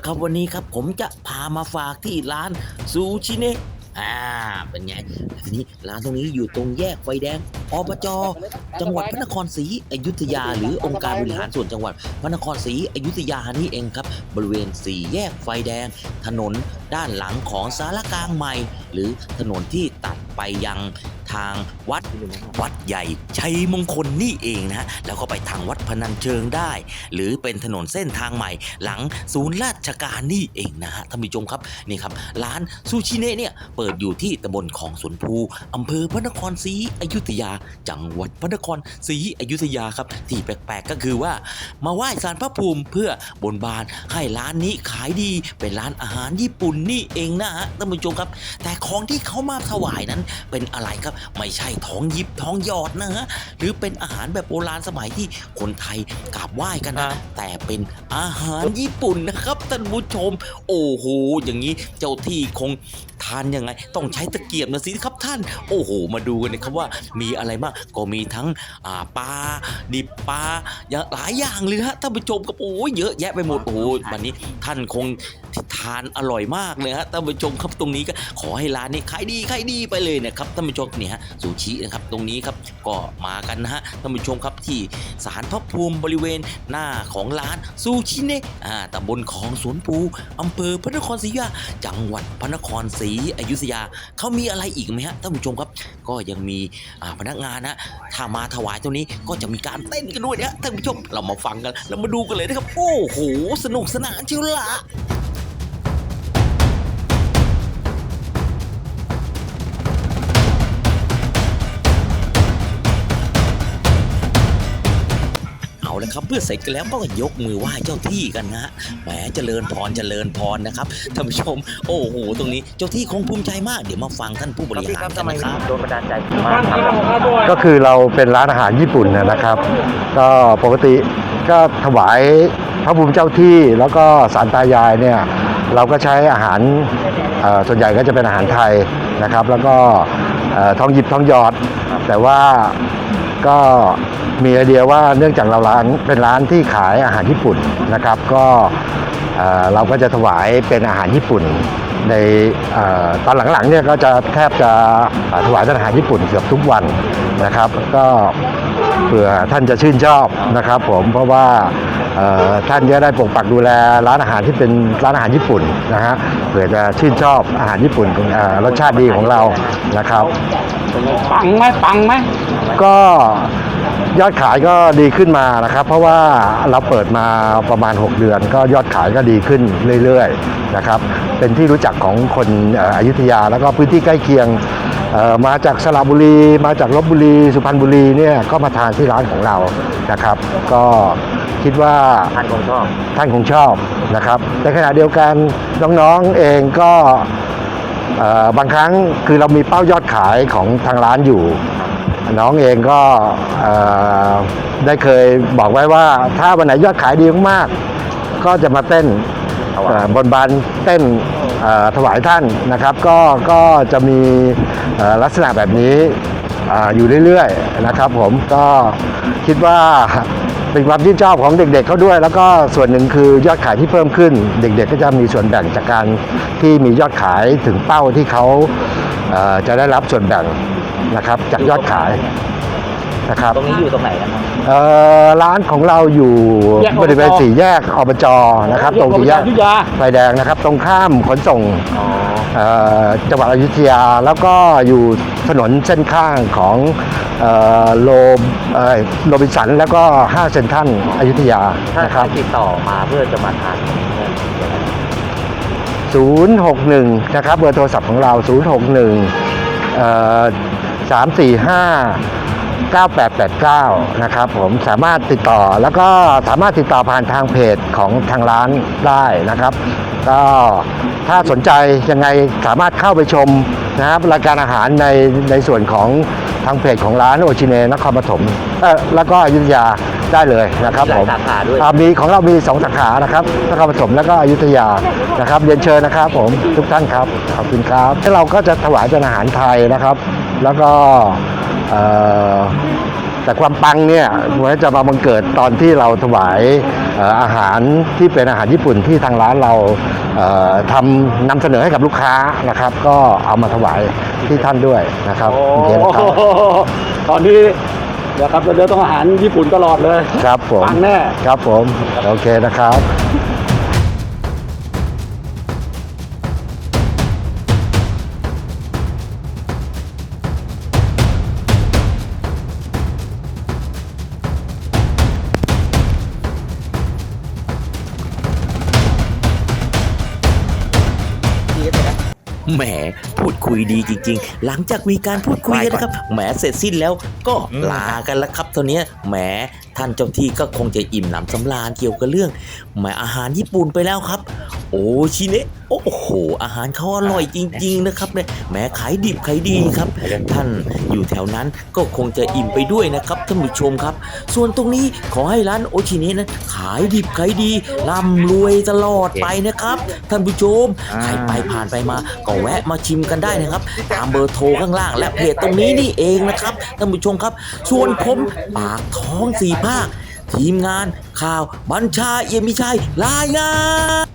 ละครับวันนี้ครับผมจะพามาฝากที่ร้านซูชิเนะอ่าเป็นไงทีนี้ร้านตรงนี้อยู่ตรงแยกไฟแดงอบจจังหวัดพระนครศรีอยุธยา หรือองค์การบริหารส่วนจังหวัดพระนครศรีอยุธยานี่เองครับ บริเวณสี่แยกไฟแดง ถนนด้านหลังของสารกลางใหม่ หรือถนนที่ตัดไปยัง ทางวัดวัดใหญ่ชัยมงคลนี่เองนะฮะแล้วก็ไปทางวัดพนัญเชิงได้ หรือเป็นถนนเส้นทางใหม่ หลังศูนย์ราชการนี่เองนะฮะท่านผู้ชมครับนี่ครับร้านซูชิเนะเนี่ยเปิดอยู่ที่ตำบลของสวนภูอำเภอพระนครศรีอยุธยา จังหวัดพระนครศรีอยุธยาครับ ที่แปลกๆก็คือว่า มาไหว้สารพระภูมิเพื่อบนบานให้ร้านนี้ขายดีเป็นร้านอาหารญี่ปุ่นนี่เองนะฮะท่านผู้ชมครับ แต่ของที่เขามาถวายนั้นเป็นอะไรครับไม่ใช่ท้องยิบท้องหยอดนะฮะหรือเป็นอาหารแบบโบราณสมัยที่คนไทยกราบไหว้กันนะ แต่เป็นอาหารญี่ปุ่นนะครับท่านผู้ชม โอ้โหอย่างนี้เจ้าที่คงทานยังไง ต้องใช้ตะเกียบนะสิครับท่าน โอ้โห มาดูกันนะครับว่ามีอะไรบ้างก็มีทั้งอ่าปลาดิบปลาอย่างหลายอย่างเลยฮะท่านผู้ชมครับโอ้ยเยอะแยะไปหมดโอ้โหวันนี้ท่านคงที่ทานอร่อยมากเลยฮะท่านผู้ชมครับตรงนี้ก็ขอให้ร้านนี้ขายดีขายดีไปเลยนะครับท่านผู้ชมเนี่ยฮะซูชินะครับตรงนี้ครับก็มากันนะฮะท่านผู้ชมครับที่ศาลพระภูมิบริเวณหน้าของร้านซูชิเนะอ่าตำบลของสวนภูอำเภอพระนครศรีอยุธยาจังหวัดพระนครศรีอยุธยาเขามีอะไรอีกไหมฮะท่านผู้ชมครับ ก็ยังมีอ่าพนักงานนะถ้ามาถวายตรงนี้ก็จะมีการเต้นกันด้วยนะท่านผู้ชมเรามาฟังกัน เรามาดูกันเลยนะครับ โอ้โห สนุกสนานเชียวละ เอาละครับเพื่อเสร็จกันแล้วก็ยกมือไหว้เจ้าที่กันนะฮะแหมเจริญพรเจริญพรนะครับท่านผู้ชม โอ้โหตรงนี้เจ้าที่คงภูมิใจมากเดี๋ยวมาฟังท่านผู้บริหารกันนะครับโดนบันดาลใจมากครับก็คือเราเป็นร้านอาหารญี่ปุ่นนะนะครับ ก็ปกติก็ถวายพระภูมิเจ้าที่แล้วก็สารตายายเนี่ยเราก็ใช้อาหารเอ่อส่วนใหญ่ก็จะเป็นอาหารไทยนะครับ แล้วก็เอ่อทองหยิบทองหยอด แต่ว่า ก็มีไอเดียว่าเนื่องจากเราร้านเป็นร้านที่ขายอาหารญี่ปุ่นนะครับ ก็เราก็จะถวายเป็นอาหารญี่ปุ่น ในอตอนหลังๆเนี่ยก็จะแทบจะถวายอาหารญี่ปุ่นเกือบทุกวันนะครับ ก็เผื่อท่านจะชื่นชอบนะครับผมเพราะว่าท่านจะได้ปกปักดูแลร้านอาหารที่เป็นร้านอาหารญี่ปุ่นนะฮะเผื่อจะชื่นชอบอาหารญี่ปุ่นรสชาติดีของเรานะครับปังไหมปังไหม ก็ยอดขายก็ดีขึ้นมานะครับ เพราะว่าเราเปิดมาประมาณ 6 เดือน ก็ยอดขายก็ดีขึ้นเรื่อยๆนะครับ เป็นที่รู้จักของคนเอ่ออยุธยาแล้วก็พื้นที่ใกล้เคียงเอ่อมาจากสระบุรี มาจากลบบุรี สุพรรณบุรีเนี่ยก็มาทานที่ร้านของเรานะครับ ก็คิดว่าท่านคงชอบท่านคงชอบนะครับในขณะเดียวกันน้องๆเองก็เอ่อบางครั้งคือเรามีเป้ายอดขายของทางร้านอยู่ น้องเองก็เอ่อได้เคยบอกไว้ว่า ถ้าวันไหนยอดขายดีมากๆก็จะมาเต้นถวายเอ่อบนบานเต้นเอ่อถวายท่านนะครับ ก็ก็จะมีเอ่อลักษณะแบบนี้อ่าอยู่เรื่อยๆนะครับผมก็คิดว่าเป็นความชื่นชอบของเด็กๆเขาด้วย แล้วก็ส่วนหนึ่งคือยอดขายที่เพิ่มขึ้น เด็กๆก็จะมีส่วนแบ่งจากการที่มียอดขายถึงเป้าที่เขาเอ่อจะได้รับส่วนแบ่ง นะครับ จากยอดขายนะครับ ตรงนี้อยู่ตรงไหนนะครับ เอ่อร้านของเราอยู่แยกอบจ บริเวณสี่แยกอบจนะครับตรงสี่แยกอยุธยา ไฟแดงนะครับ ตรงข้ามขนส่งอ๋อ เอ่อจังหวัดอยุธยา แล้วก็อยู่ถนนเส้นข้างของเอ่อโลเอ่อโรบินสัน แล้วก็ห้างเซ็นทรัลอยุธยาถ้านะคใครรับ ติดต่อมาเพื่อจะมาทานตรงนี้เนี่ย061 นะครับเบอร์โทรศัพท์ของเรา 061เอ่อ 345 9889 นะครับผมสามารถติดต่อแล้วก็สามารถติดต่อผ่านทางเพจของทางร้านได้นะครับ ก็ถ้าสนใจยังไงสามารถเข้าไปชมนะครับรายการอาหารในในส่วนของทางเพจของร้านโอชิเนนครปฐมเออแล้วก็อยุธยาได้เลยนะครับมีหผลายมสาขาด้วย อ่ามีของเรามีสองสาขานะครับนครปฐมแล้วก็อยุธยานะครับเรียนเชิญนะครับผมทุกท่านครับขอบคุณครับแล้วเราก็จะถวายเป็นอาหารไทยนะครับ แล้วก็เอ่อแแต่ความปังเนี่ยมันจะมาบังเกิดตอนที่เราถวายเอ่ออาหารที่เป็นอาหารญี่ปุ่นที่ทางร้านเราเอ่อทำนำเสนอให้กับลูกค้านะครับ ก็เอามาถวายที่ท่านด้วยนะครับโอ้โอเคนะครับตอนนี้เดี๋ยวครับเราเดินต้องอาหารญี่ปุ่นตลอดเลยครับผมปังแน่ครับผมโอเคนะครับ แหมพูดคุยดีจริง ๆ หลังจากมีการพูดคุยกันนะครับแหมเสร็จสิ้นแล้วก็ลากันแล้วครับเท่านี้แหมท่านเจ้าที่ก็คงจะอิ่มหนำสำราญเกี่ยวกับเรื่องแหมอาหารญี่ปุ่นไปแล้วครับ โอ้ชิเนะโอ้โห อาหารเขาอร่อยจริง ๆ นะครับเนี่ยแหมขายดิบขายดีครับ ท่านอยู่แถวนั้นก็คงจะอิ่มไปด้วยนะครับท่านผู้ชมครับ ส่วนตรงนี้ขอให้ร้านโอชิเนะนั้นขายดิบขายดีร่ำรวยตลอดไปนะครับ ท่านผู้ชมใครไปผ่านไปมาก็แวะมาชิมกันได้นะครับ ตามเบอร์โทรข้างล่าง และเพจตรงนี้นี่เองนะครับท่านผู้ชมครับ ส่วนผมปากท้องสี่ภาคทีมงานข่าวบัญชาเอี่ยมมิชัยรายงาน